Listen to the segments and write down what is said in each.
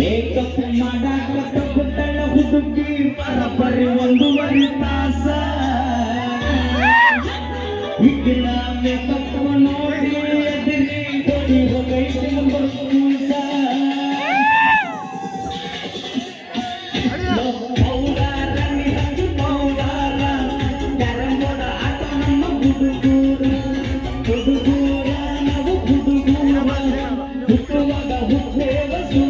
makeup ಮಾಡಾಕ ತಪ್ಪುತ್ತಳ ಹುಡುಗಿ ಪರಪರಿ ಒಂದೂವರೆ ತಾಸ ಈಗಿನ ಮೇಕಪ್ ನೋಡಿ ಎದಿರಿ ಕೊಡಿ ಹುಟ್ಟುವಾಗ ಹುಟ್ಟೇವ ಸುಳ್ಳು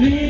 Me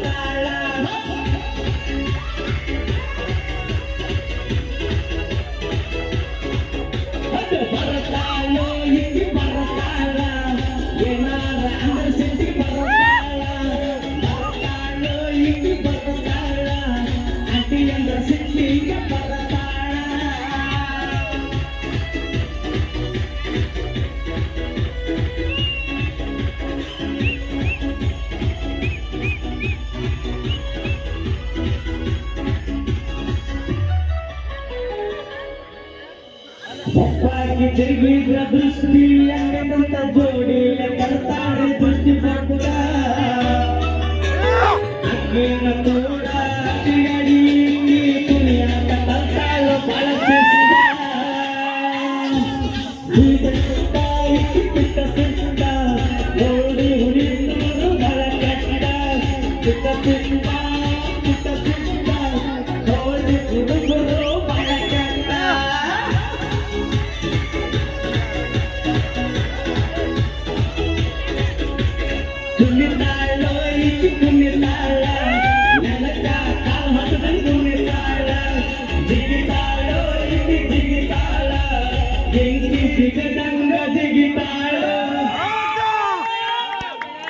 ತಪ್ಪಾಗಿ ತಿರುಗಿದ್ರ ದೃಷ್ಟಿ ಎಂಗಂತ ಜೋಡಿ ಕರ್ತಾರೆ ದೃಷ್ಟಿ ಮಾಡ್ತಾರ